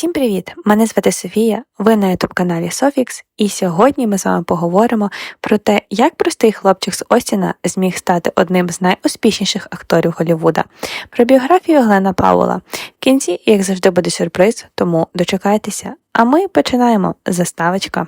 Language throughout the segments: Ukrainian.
Всім привіт! Мене звати Софія, ви на youtube каналі Софікс, і сьогодні ми з вами поговоримо про те, як простий хлопчик з Остіна зміг стати одним з найуспішніших акторів Голлівуда. Про біографію Глена Пауела. В кінці, як завжди, буде сюрприз, тому дочекайтеся. А ми починаємо. Заставочка.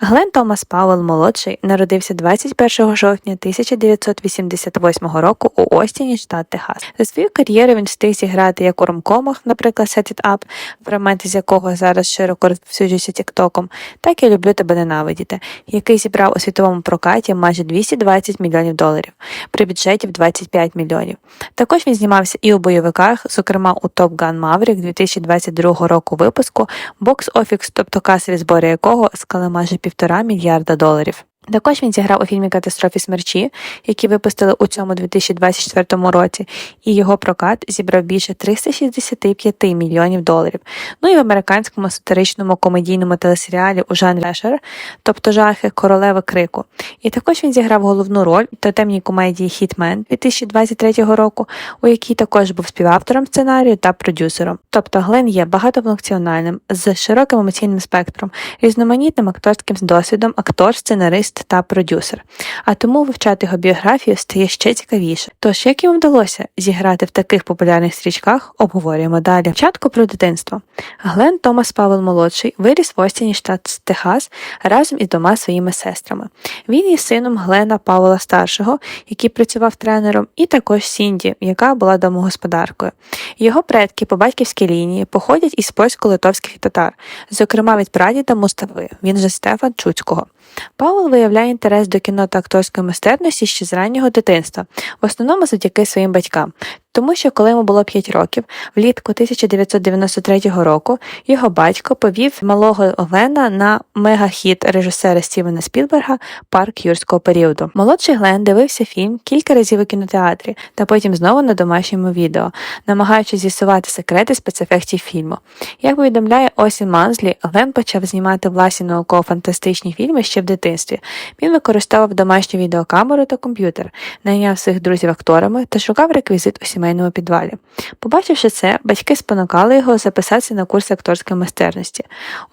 Глен Томас Пауел молодший народився 21 жовтня 1988 року у Остіні, штат Техас. За свою кар'єру він встиг зіграти як у ромкомах, наприклад, Set It Up, фрагменти з якого зараз широко розповсюджуються тіктоком, так і люблю тебе ненавидіти, який зібрав у світовому прокаті майже 220 мільйонів доларів при бюджеті в 25 мільйонів. Також він знімався і у бойовиках, зокрема у Top Gun Maverick 2022 року випуску, бокс-офіс, тобто касові збори якого склали майже півтора мільярда доларів. Також він зіграв у фільмі Катастрофі смерчі, які випустили у цьому 2024 році, і його прокат зібрав більше 365 мільйонів доларів. Ну і в американському сатиричному комедійному телесеріалі у жанрі Лешер, тобто жахи королеви крику. І також він зіграв головну роль в тотемній комедії Хітмен 2023 року, у якій також був співавтором сценарію та продюсером. Тобто Глен є багатофункціональним, з широким емоційним спектром, різноманітним акторським досвідом, актор, сценарист та продюсер. А тому вивчати його біографію стає ще цікавіше. Тож, як йому вдалося зіграти в таких популярних стрічках, обговорюємо далі. Спочатку про дитинство. Глен Томас Павел молодший виріс в Остіні, штат Техас, разом із двома своїми сестрами. Він є сином Глена Павла старшого, який працював тренером, і також Сінді, яка була домогосподаркою. Його предки по батьківській лінії походять із польсько-литовських татар, зокрема від прадіда Мустафи, він же Стефан Чуцького. Павел виявляє інтерес до кіно та акторської майстерності ще з раннього дитинства, в основному завдяки своїм батькам. Тому що, коли йому було 5 років, влітку 1993 року його батько повів малого Глена на мегахіт режисера Стівена Спілберга Парк юрського періоду. Молодший Глен дивився фільм кілька разів у кінотеатрі та потім знову на домашньому відео, намагаючись з'ясувати секрети спецефектів фільму. Як повідомляє Осін Манзлі, Глен почав знімати власні науково-фантастичні фільми ще в дитинстві. Він використовував домашню відеокамеру та комп'ютер, найняв своїх друзів акторами та шукав реквізит у сімейному підвалі. Побачивши це, батьки спонукали його записатися на курси акторської майстерності.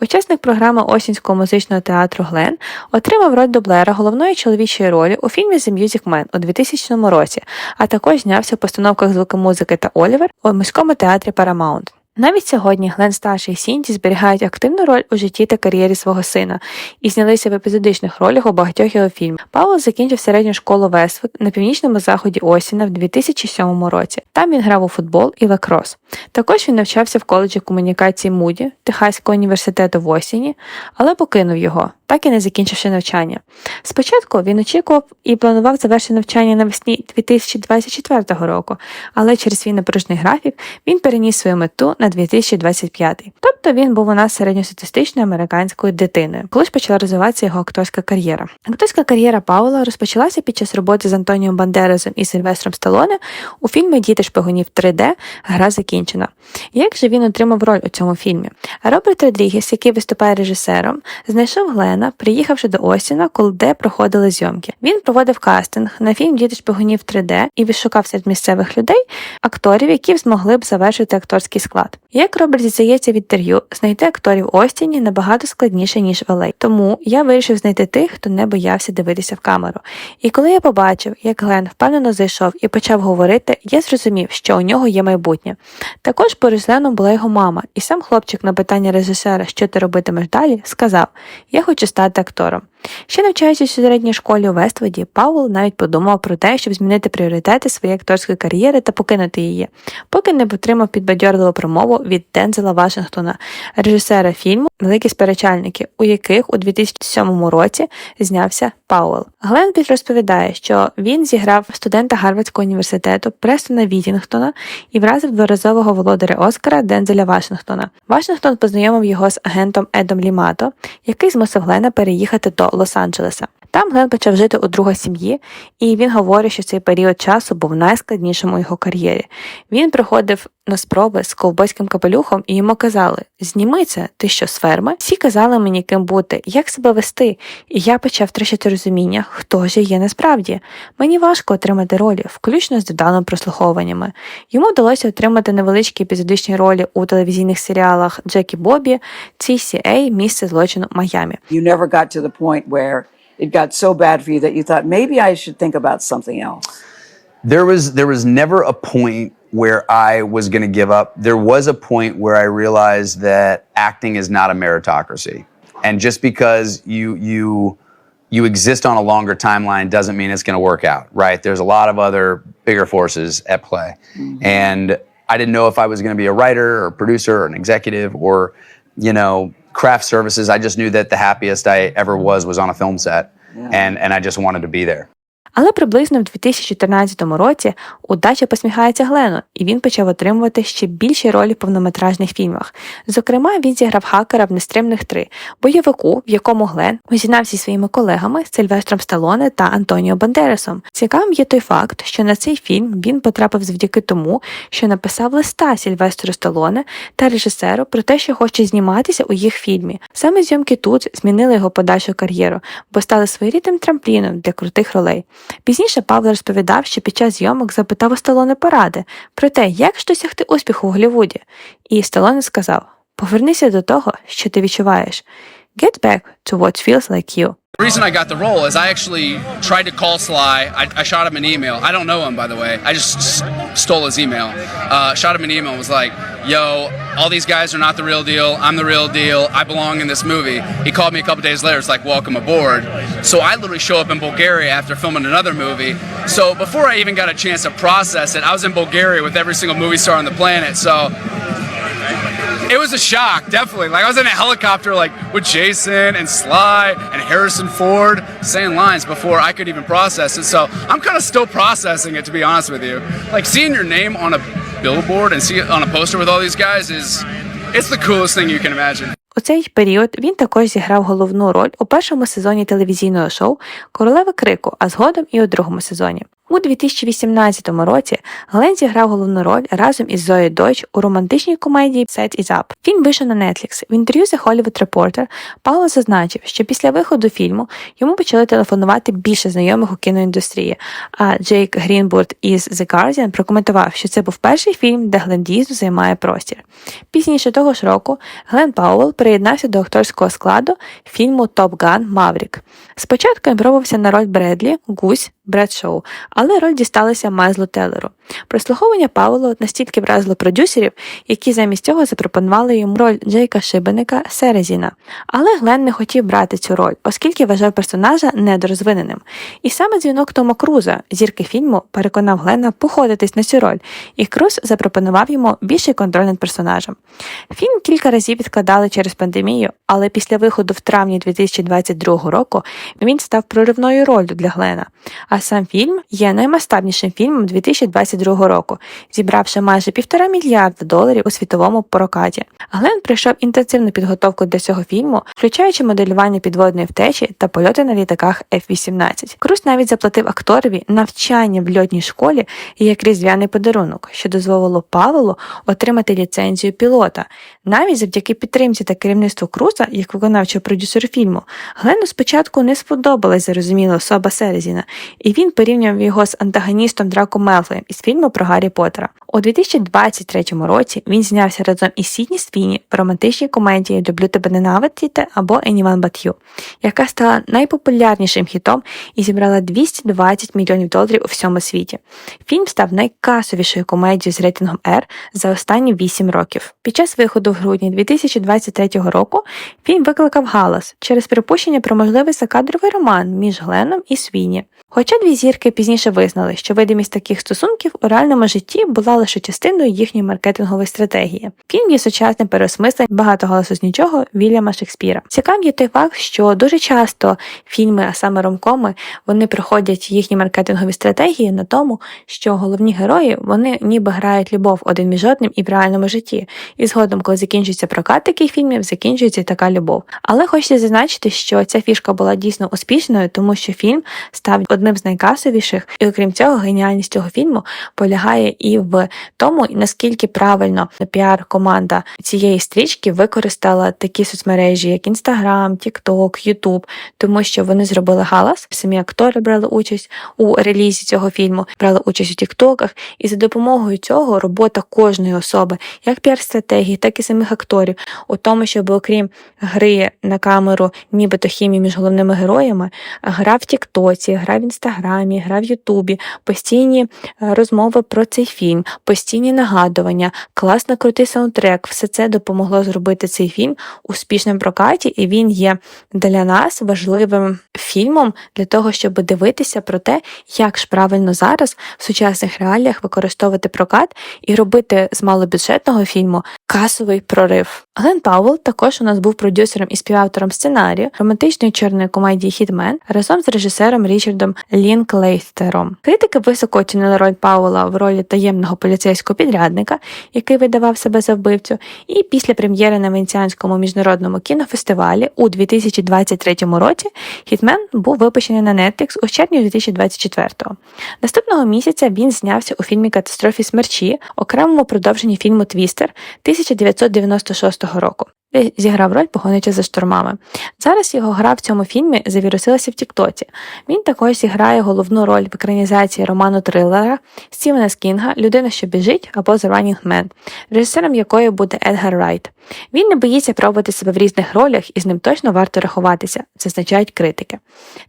Учасник програми Осінського музичного театру Глен отримав роль дублера головної чоловічої ролі у фільмі The Music Man у 2000 році, а також знявся в постановках звуки музики та Олівер у міському театрі Paramount. Навіть сьогодні Глен старший і Сінді зберігають активну роль у житті та кар'єрі свого сина і знялися в епізодичних ролях у багатьох його фільмах. Павло закінчив середню школу Весфуд на північному заході Осіна в 2007 році. Там він грав у футбол і лакрос. Також він навчався в коледжі комунікації Муді Техаського університету в Осіні, але покинув його, так і не закінчивши навчання. Спочатку він очікував і планував завершити навчання навесні 2024 року, але через свій напружний графік він переніс свою мету на 2025. Тобто він був у нас середньостатистичною американською дитиною, коли ж почала розвиватися його акторська кар'єра. Акторська кар'єра Паула розпочалася під час роботи з Антоніом Бандерасом і Сильвестром Сталоне у фільмі Діти шпигунів 3D Гра закінчена. Як же він отримав роль у цьому фільмі? Роберт Родрігес, який виступає режисером, знайшов Глена, приїхавши до Остіна, коли де проходили зйомки. Він проводив кастинг на фільм Діти шпигунів 3D і відшукав серед місцевих людей акторів, які змогли б завершити акторський склад. Як Роберт зізнається в інтерв'ю, знайти акторів Остіні набагато складніше, ніж в LA. Тому я вирішив знайти тих, хто не боявся дивитися в камеру. І коли я побачив, як Глен впевнено зайшов і почав говорити, я зрозумів, що у нього є майбутнє. Також поруч Леном була його мама, і сам хлопчик на питання режисера, що ти робитимеш далі, сказав: Я хочу стати актором. Ще навчаючись у середній школі у Вествуді, Паул навіть подумав про те, щоб змінити пріоритети своєї акторської кар'єри та покинути її, поки не отримав підбадьорливу промову від Дензела Вашингтона, режисера фільму Великі сперечальники, у яких у 2007 році знявся Пауел. Гленпіт розповідає, що він зіграв студента Гарвардського університету Престона Вітінгтона і вразив дворазового володаря Оскара Дензеля Вашингтона. Вашингтон познайомив його з агентом Едом Лімато, який змусив Глена переїхати до Лос-Анджелеса. Там Глен почав жити у друга сім'ї, і він говорить, що цей період часу був найскладнішим у його кар'єрі. Він приходив на спроби з ковбойським капелюхом, і йому казали: Зніми це, ти що з ферми? Всі казали мені, ким бути, як себе вести, і я почав втрачати розуміння, хто ж є насправді. Мені важко отримати ролі, включно з додалими прослуховуваннями. Йому вдалося отримати невеличкі епізодичні ролі у телевізійних серіалах Джекі Бобі, CCA, місце злочину Майамі. You never got to the point where it got so bad for you that you thought maybe I should think about something else. There was there was never a point where I was going to give up. There was a point where I realized that acting is not a meritocracy. And just because you you you exist on a longer timeline doesn't mean it's going to work out, right? There's a lot of other bigger forces at play. Mm-hmm. And I didn't know if I was going to be a writer or producer or an executive or you know, craft services. I just knew that the happiest I ever was was on a film set and and I just wanted to be there. Але приблизно в 2014 році удача посміхається Глену, і він почав отримувати ще більші ролі в повнометражних фільмах. Зокрема, він зіграв хакера в Нестримних 3, бойовику, в якому Глен зі своїми колегами Сильвестром Сталоне та Антоніо Бандерасом. Цікавим є той факт, що на цей фільм він потрапив завдяки тому, що написав листа Сильвестру Сталоне та режисеру про те, що хоче зніматися у їх фільмі. Саме зйомки тут змінили його подальшу кар'єру, бо стали своєрідним трампліном для крутих ролей. Пізніше Павло розповідав, що під час зйомок запитав у Сталоне поради про те, як ж досягти успіху в Голлівуді. І Сталоне сказав: Повернися до того, що ти відчуваєш. Get back to what feels like you. The reason I got the role is I actually tried to call Sly. I, I shot him an email. I don't know him, by the way. I just s- stole his email. Uh, shot him an email was like, yo, all these guys are not the real deal. I'm the real deal. I belong in this movie. He called me a couple days later. It's like, welcome aboard. So I literally show up in Bulgaria after filming another movie. So before I even got a chance to process it, I was in Bulgaria with every single movie star on the planet. So it was a shock, definitely. Like I was in a helicopter, like with Jason and Sly and Harrison Ford saying lines before I could even process it. So I'm kind of still processing it, to be honest with you. Like seeing your name on a billboard and see it on a poster with all these guys is, it's the coolest thing you can imagine. У цей період він також зіграв головну роль у першому сезоні телевізійного шоу Королева Крику, а згодом і у другому сезоні. У 2018 році Глен зіграв головну роль разом із Зоєю Дойч у романтичній комедії Set Is Up. Фільм вийшов на Netflix. В інтерв'ю The Hollywood Reporter Павло зазначив, що після виходу фільму йому почали телефонувати більше знайомих у кіноіндустрії. А Джейк Грінбурд із The Guardian прокоментував, що це був перший фільм, де Глен дійсно займає простір. Пізніше того ж року Глен Пауэлл приєднався до акторського складу фільму Top Gun Маврік. Спочатку він пробувався на роль Бредлі, Гусь, Бред Шоу, але роль дісталася Майзлу Телеру. Прослуховування Павло настільки вразило продюсерів, які замість цього запропонували йому роль Джейка Шибеника Серезіна. Але Глен не хотів брати цю роль, оскільки вважав персонажа недорозвиненим. І саме дзвінок Тома Круза, зірки фільму, переконав Глена походитись на цю роль, і Круз запропонував йому більший контроль над персонажем. Фільм кілька разів відкладали через пандемію, але після виходу в травні 2022 року він став проривною ролью для Глена. А сам фільм є наймасштабнішим фільмом 2022 року, зібравши майже півтора мільярда доларів у світовому прокаті. Глен пройшов інтенсивну підготовку для цього фільму, включаючи моделювання підводної втечі та польоти на літаках F-18. Круз навіть заплатив акторові навчання в льотній школі як різдвяний подарунок, що дозволило Павелу отримати ліцензію пілота. Навіть завдяки підтримці та керівництву Круза, як виконавчого продюсера фільму, Глену спочатку не сподобалась зрозуміла особа Серезіна, і він порівняв його з антагоністом Драко Мелфоєм із фільму про Гаррі Поттера. У 2023 році він знявся разом із Сідні Свіні в романтичній комедії Люблю тебе ненавидіти або Anyone But You, яка стала найпопулярнішим хітом і зібрала 220 мільйонів доларів у всьому світі. Фільм став найкасовішою комедією з рейтингом R за останні 8 років. Під час виходу в грудні 2023 року фільм викликав галас через припущення про можливий закадровий роман між Гленом і Свіні. Хоча Хоча дві зірки пізніше визнали, що видимість таких стосунків у реальному житті була лише частиною їхньої маркетингової стратегії. Фільм є сучасним переосмисленням багато голосу з нічого Вільяма Шекспіра. Цікавим є той факт, що дуже часто фільми, а саме ромкоми, вони проходять їхні маркетингові стратегії на тому, що головні герої вони ніби грають любов один між одним і в реальному житті. І згодом, коли закінчується прокат таких фільмів, закінчується і така любов. Але хочеться зазначити, що ця фішка була дійсно успішною, тому що фільм став одним найкасовіших, і окрім цього, геніальність цього фільму полягає і в тому, наскільки правильно піар-команда цієї стрічки використала такі соцмережі, як Instagram, TikTok, YouTube, тому що вони зробили галас. Самі актори брали участь у релізі цього фільму, брали участь у тіктоках, і за допомогою цього робота кожної особи, як піар-стратегії, так і самих акторів, у тому, щоб окрім гри на камеру, нібито хімії між головними героями, гра в Тіктоці, гра в Інстаграмі, гра в Ютубі, постійні е, розмови про цей фільм, постійні нагадування, класно крутий саундтрек. Все це допомогло зробити цей фільм успішним прокаті, і він є для нас важливим фільмом для того, щоб дивитися про те, як ж правильно зараз в сучасних реаліях використовувати прокат і робити з малобюджетного фільму касовий прорив. Глен Пауэлл також у нас був продюсером і співавтором сценарію романтичної чорної комедії Хітмен разом з режисером Річардом Лінклейстером. Критики високо оцінили роль Пауела в ролі таємного поліцейського підрядника, який видавав себе за вбивцю. І після прем'єри на Венеціанському міжнародному кінофестивалі у 2023 році Хітмен був випущений на Netflix у червні 2024-го. Наступного місяця він знявся у фільмі Катастрофі смерчі, окремому продовженні фільму Твістер 1996 року. Зіграв роль погонича за штурмами. Зараз його гра в цьому фільмі завірусилася в Тіктоці. Він також зіграє головну роль в екранізації роману трилера Стівена Скінга Людина, що біжить або The Running Man, режисером якої буде Едгар Райт. Він не боїться пробувати себе в різних ролях і з ним точно варто рахуватися, зазначають критики.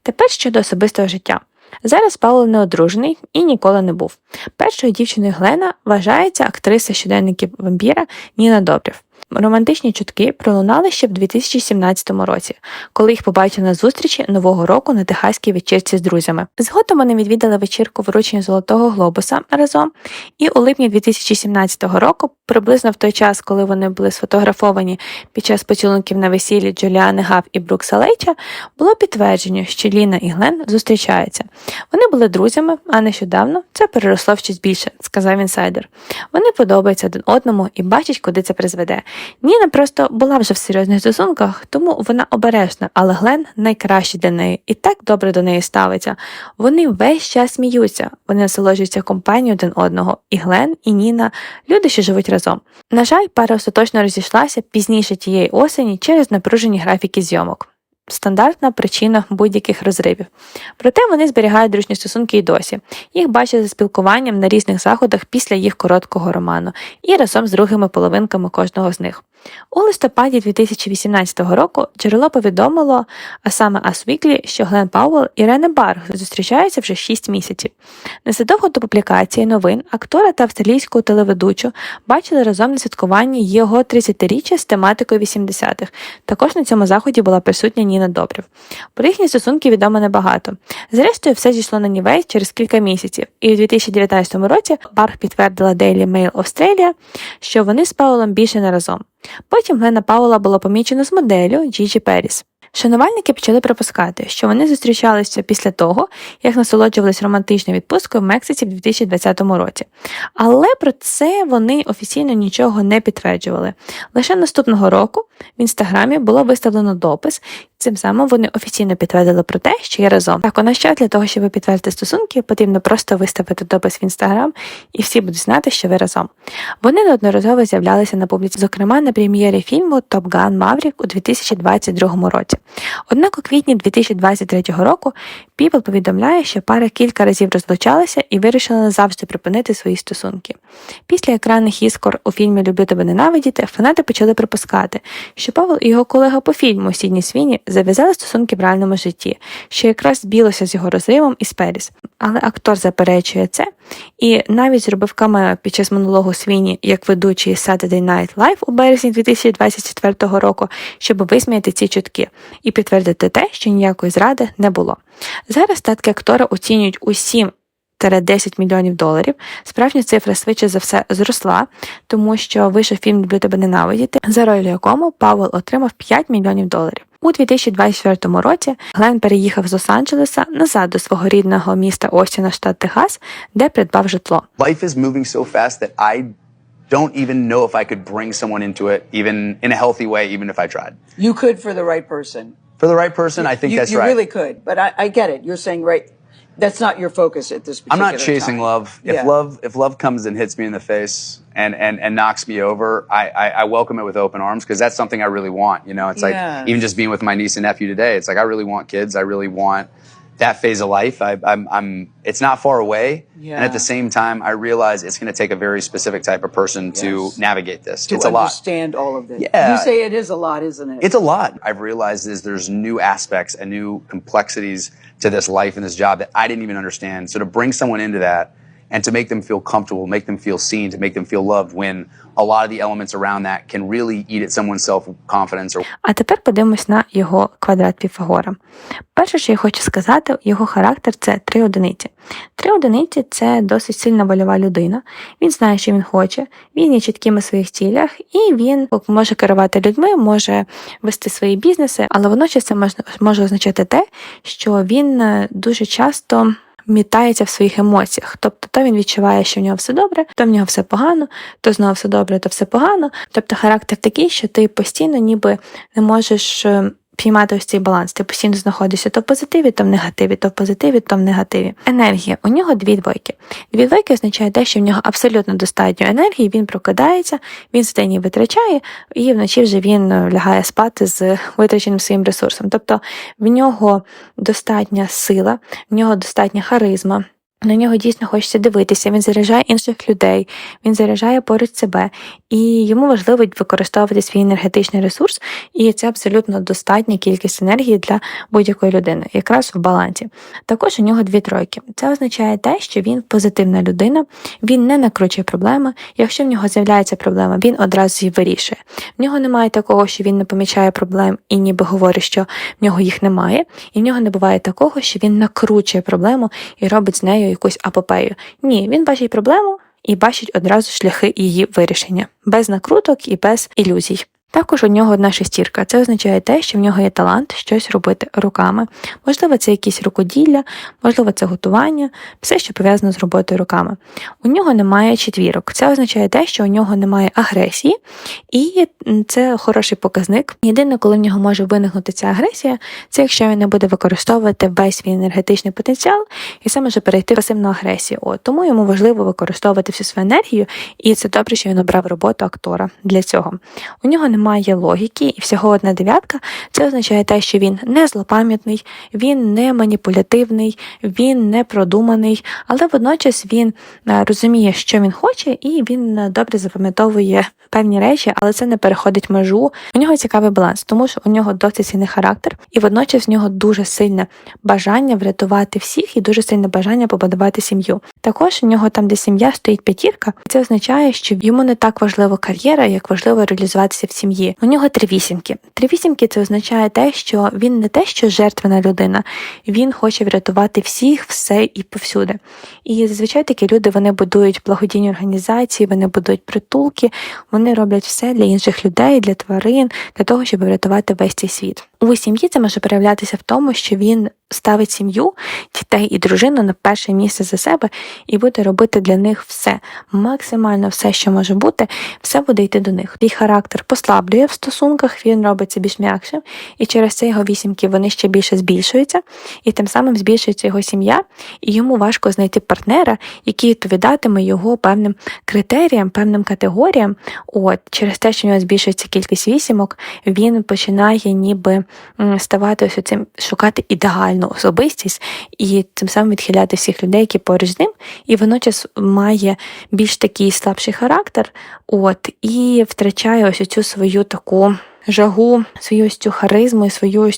Тепер щодо особистого життя. Зараз Павло не одружений і ніколи не був. Першою дівчиною Глена вважається актриса щоденників вампіра Ніна Добрів. Романтичні чутки пролунали ще в 2017 році, коли їх побачили на зустрічі нового року на техаській вечірці з друзями. Згодом вони відвідали вечірку вручення Золотого Глобуса разом, і у липні 2017 року, приблизно в той час, коли вони були сфотографовані під час поцілунків на весіллі Джуліани Гав і Брукса Лейча, було підтвердження, що Ліна і Глен зустрічаються. Вони були друзями, а нещодавно це переросло в щось більше, сказав інсайдер. Вони подобаються один одному і бачать, куди це призведе. Ніна просто була вже в серйозних стосунках, тому вона обережна, але Глен найкращий для неї і так добре до неї ставиться. Вони весь час сміються, вони насолоджуються компанією один одного, і Глен, і Ніна люди, що живуть разом. На жаль, пара остаточно розійшлася пізніше тієї осені через напружені графіки зйомок. Стандартна причина будь-яких розривів. Проте вони зберігають дружні стосунки і досі. Їх бачать за спілкуванням на різних заходах після їх короткого роману і разом з другими половинками кожного з них. У листопаді 2018 року джерело повідомило, а саме Us Weekly, що Глен Пауэлл і Рене Барг зустрічаються вже 6 місяців. Незадовго до публікації новин актора та австралійську телеведучу бачили разом на святкуванні його 30-річчя з тематикою 80-х. Також на цьому заході була присутня Ніна Добрів. Про їхні стосунки відомо небагато. Зрештою, все зійшло на нівець через кілька місяців, і у 2019 році Барг підтвердила Daily Mail Australia, що вони з Паулом більше не разом. Потім Глена Паула була помічена з моделлю Джіджі Періс. Шанувальники почали припускати, що вони зустрічалися після того, як насолоджувались романтичною відпусткою в Мексиці в 2020 році. Але про це вони офіційно нічого не підтверджували. Лише наступного року в інстаграмі було виставлено допис. Цим самим вони офіційно підтвердили про те, що є разом. Так, у нас для того, щоб підтвердити стосунки, потрібно просто виставити допис в інстаграм, і всі будуть знати, що ви разом. Вони неодноразово з'являлися на публіці, зокрема на прем'єрі фільму Top Gun Maverick у 2022 році. Однак у квітні 2023 року People повідомляє, що пара кілька разів розлучалася і вирішила назавжди припинити свої стосунки. Після екранних іскор у фільмі Люблю тебе ненавидіти фанати почали припускати, що Павел і його колега по фільму Сідні Свіні зав'язали стосунки в реальному житті, що якраз збілося з його розривом із Періс. Але актор заперечує це і навіть зробив камео під час монологу Свіні як ведучий Saturday Night Live у березні 2024 року, щоб висміяти ці чутки і підтвердити те, що ніякої зради не було. Зараз статки актора оцінюють у 7 10 мільйонів доларів. Справжня цифра швидше за все зросла, тому що вийшов фільм Люблю тебе ненавидіти, за роль якому Павел отримав 5 мільйонів доларів. У 2024 році Глен переїхав з Лос-Анджелеса назад до свого рідного міста Остіна, штат Техас, де придбав житло. Life is moving so fast that I don't even know if I could bring someone into it, even in a healthy way, even if I tried. You could for the right person. For the right person, I think you, that's you right. really could. But I, I get it. You're saying right. That's not your focus at this I'm particular not chasing time. love. If Yeah. love if love comes and hits me in the face and and, and knocks me over, I, I, I welcome it with open arms because that's something I really want. You know, it's like even just being with my niece and nephew today, it's like I really want kids. I really want that phase of life. I, I'm, I'm it's not far away, yeah. and at the same time, I realize it's going to take a very specific type of person to navigate this. To it's a lot. understand all of this. Yeah. You say it is a lot, isn't it? It's a lot. I've realized is there's new aspects and new complexities to this life and this job that I didn't even understand. So to bring someone into that and to make them feel comfortable, make them feel seen, to make them feel loved when a lot of the elements around that can really eat at someone's self-confidence or А тепер подивимось на його квадрат Піфагора. Перше, що я хочу сказати, його характер це три одиниці. Три одиниці це досить сильна вольова людина. Він знає, що він хоче, він є чітким у своїх цілях, і він може керувати людьми, може вести свої бізнеси, але водночас це може, може означати те, що він е, дуже часто. Мітається в своїх емоціях, тобто то він відчуває, що в нього все добре, то в нього все погано, то знову все добре, то все погано. Тобто характер такий, що ти постійно ніби не можеш е, піймати ось цей баланс. Ти постійно знаходишся то в позитиві, то в негативі, то в позитиві, то в негативі. Енергія. У нього дві двойки. Дві двойки означає те, що в нього абсолютно достатньо енергії, він прокидається, він в день витрачає, і вночі вже він е, лягає спати з витраченим своїм ресурсом. Тобто в нього достатня сила, в нього достатня харизма. На нього дійсно хочеться дивитися, він заряджає інших людей, він заряджає поруч себе, і йому важливо використовувати свій енергетичний ресурс, і це абсолютно достатня кількість енергії для будь-якої людини, якраз в балансі. Також у нього дві тройки. Це означає те, що він позитивна людина, він не накручує проблеми. Якщо в нього з'являється проблема, він одразу її вирішує. В нього немає такого, що він не помічає проблем і ніби говорить, що в нього їх немає, і в нього не буває такого, що він накручує проблему і робить з нею якусь апопею. Ні, він бачить проблему і бачить одразу шляхи її вирішення, без накруток і без ілюзій. Також у нього одна шестірка. Це означає те, що в нього є талант щось робити руками. Можливо, це якісь рукоділля, можливо, це готування, все, що пов'язано з роботою руками. У нього немає четвірок. Це означає те, що у нього немає агресії, і це хороший показник. Єдине, коли в нього може виникнути ця агресія, це якщо він не буде використовувати весь свій енергетичний потенціал і це може перейти в пасивну агресію. От тому йому важливо використовувати всю свою енергію, і це добре, що він обрав роботу актора для цього. У нього немає логіки, і всього одна дев'ятка. Це означає те, що він не злопам'ятний, він не маніпулятивний, він не продуманий, але водночас він е, розуміє, що він хоче, і він е, добре запам'ятовує певні речі, але це не переходить межу. У нього цікавий баланс, тому що у нього досить сильний характер, і водночас в нього дуже сильне бажання врятувати всіх і дуже сильне бажання побудувати сім'ю. Також у нього там, де сім'я стоїть п'ятірка, це означає, що йому не так важлива кар'єра, як важливо реалізуватися в сім'ї. У нього три вісімки. Три вісімки це означає те, що він не те, що жертвена людина, він хоче врятувати всіх, все і повсюди. І зазвичай такі люди вони будують благодійні організації, вони будують притулки, вони роблять все для інших людей, для тварин, для того, щоб врятувати весь цей світ. У сім'ї це може проявлятися в тому, що він ставить сім'ю, дітей і дружину на перше місце за себе і буде робити для них все, максимально все, що може бути, все буде йти до них. Їх характер послаблює в стосунках, він робиться більш м'якшим, і через це його вісімки вони ще більше збільшуються, і тим самим збільшується його сім'я, і йому важко знайти партнера, який відповідатиме його певним критеріям, певним категоріям. От через те, що в нього збільшується кількість вісімок, він починає ніби ставати ось цим шукати ідеальну особистість і тим самим відхиляти всіх людей, які поруч з ним, і водночас має більш такий слабший характер, от і втрачає ось цю свою таку жагу, свою харизму і свою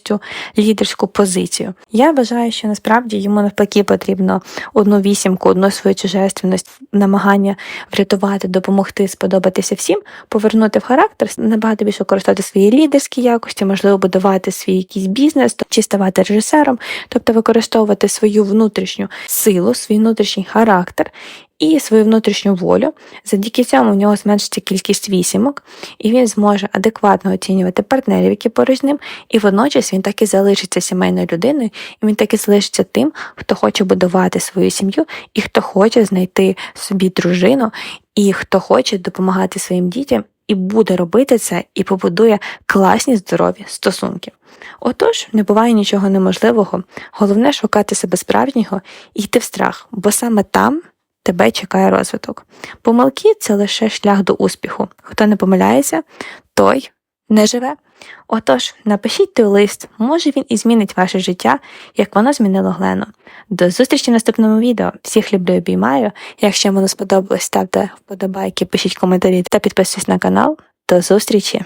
лідерську позицію. Я вважаю, що насправді йому навпаки потрібно одну вісімку, одну свою чужественність, намагання врятувати, допомогти, сподобатися всім, повернути в характер, набагато більше використовувати свої лідерські якості, можливо, будувати свій якийсь бізнес чи ставати режисером, тобто використовувати свою внутрішню силу, свій внутрішній характер і свою внутрішню волю. Завдяки цьому в нього зменшиться кількість вісімок, і він зможе адекватно оцінювати партнерів, які поруч з ним, і водночас він так і залишиться сімейною людиною, і він так і залишиться тим, хто хоче будувати свою сім'ю, і хто хоче знайти собі дружину, і хто хоче допомагати своїм дітям. І буде робити це, і побудує класні здорові стосунки. Отож, не буває нічого неможливого. Головне шукати себе справжнього і йти в страх, бо саме там тебе чекає розвиток. Помилки це лише шлях до успіху. Хто не помиляється, той не живе. Отож, напишіть той лист, може він і змінить ваше життя, як воно змінило Глену. До зустрічі в наступному відео. Всіх люблю і обіймаю. Якщо воно сподобалось, ставте вподобайки, пишіть коментарі та підписуйтесь на канал. До зустрічі!